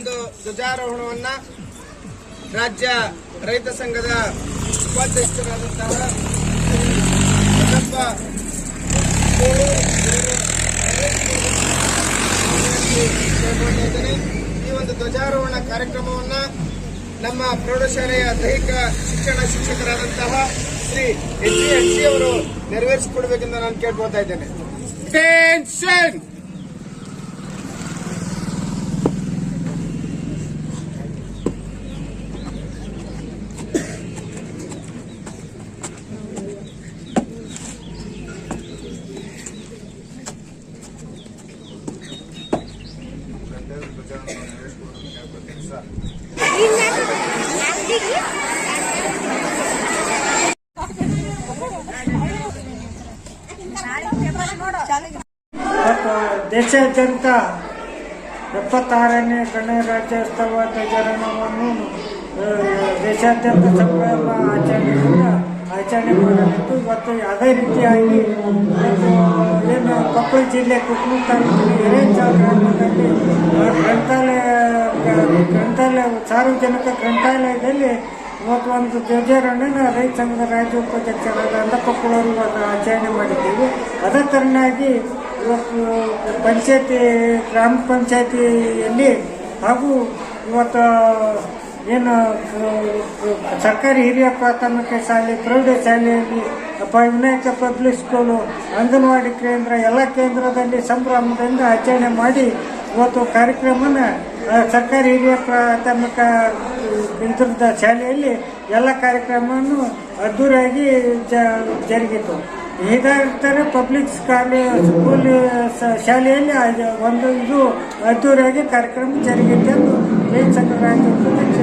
ಒಂದು ಧ್ವಜಾರೋಹಣವನ್ನ ರಾಜ್ಯ ರೈತ ಸಂಘದ ಉಪಾಧ್ಯಕ್ಷರಾದಂತಹ. ಈ ಒಂದು ಧ್ವಜಾರೋಹಣ ಕಾರ್ಯಕ್ರಮವನ್ನ ನಮ್ಮ ಪ್ರೌಢಶಾಲೆಯ ದೈಹಿಕ ಶಿಕ್ಷಣ ಶಿಕ್ಷಕರಾದಂತಹ Shri H D H C ಅವರು ನೆರವೇರಿಸಿಕೊಡ್ಬೇಕೆಂದು ನಾನು ಕೇಳ್ಕೊಳ್ತಾ ಇದ್ದೇನೆ ದೇಶಾದ್ಯಂತ ಎಪ್ಪತ್ತಾರನೇ ಗಣರಾಜ್ಯೋತ್ಸವ ಧ್ವಜಾರೋಹಣವನ್ನು ದೇಶಾದ್ಯಂತ ಸಂಭ್ರಮ ಆಚರಣೆಯಿಂದ ಆಚರಣೆ ಮಾಡಲಿದ್ದು ಮತ್ತು ಯಾವುದೇ ರೀತಿಯಾಗಿ ಏನು ಕೊಪ್ಪಳ ಜಿಲ್ಲೆ ಕುಕ್ನೂರು ತಾಲೂಕಿನ ಹಿರೇಚಾಲ್ ಗ್ರಾಮದಲ್ಲಿ ಗ್ರಂಥಾಲಯ ಗ್ರಂಥಾಲಯ, ಸಾರ್ವಜನಿಕ ಗ್ರಂಥಾಲಯದಲ್ಲಿ ಇವತ್ತು ಒಂದು ಧ್ವಜಾರೋಹಣ ರೈತ ಸಂಘದ ರಾಜ್ಯ ಉಪಾಧ್ಯಕ್ಷರಾದ ಅಂದಪ್ಪಕ್ಕಳವರು ಇವತ್ತು ಆಚರಣೆ ಮಾಡಿದ್ದೀವಿ. ಅದೇ ತರನಾಗಿ ಇವತ್ತು ಪಂಚಾಯತಿ, ಗ್ರಾಮ ಪಂಚಾಯತಿಯಲ್ಲಿ ಹಾಗೂ ಇವತ್ತು ಏನು ಸರ್ಕಾರಿ ಹಿರಿಯ ಪ್ರಾಥಮಿಕ ಶಾಲೆ ಪ್ರೌಢಶಾಲೆಯಲ್ಲಿ ವಿನಾಯಕ ಪಬ್ಲಿಕ್ ಸ್ಕೂಲು, ಅಂಗನವಾಡಿ ಕೇಂದ್ರ, ಎಲ್ಲ ಕೇಂದ್ರದಲ್ಲಿ ಸಂಭ್ರಮದಿಂದ ಆಚರಣೆ ಮಾಡಿ ಇವತ್ತು ಕಾರ್ಯಕ್ರಮನ ಸರ್ಕಾರಿ ಹಿರಿಯ ಪ್ರಾಥಮಿಕ ಇದ್ರದ ಶಾಲೆಯಲ್ಲಿ ಎಲ್ಲ ಕಾರ್ಯಕ್ರಮವನ್ನು ಅದ್ದೂರಿಯಾಗಿ ಜರುಗಿತು. ಇದೇ ಥರ ಪಬ್ಲಿಕ್ ಸ್ಕೂಲ್ ಸ- ಶಾಲೆಯಲ್ಲಿ ಒಂದು ಇದು ಅದ್ದೂರಿಯಾಗಿ ಕಾರ್ಯಕ್ರಮ ಜರುಗಿತ್ತು ಎಂದು ಉಪಾಧ್ಯಕ್ಷ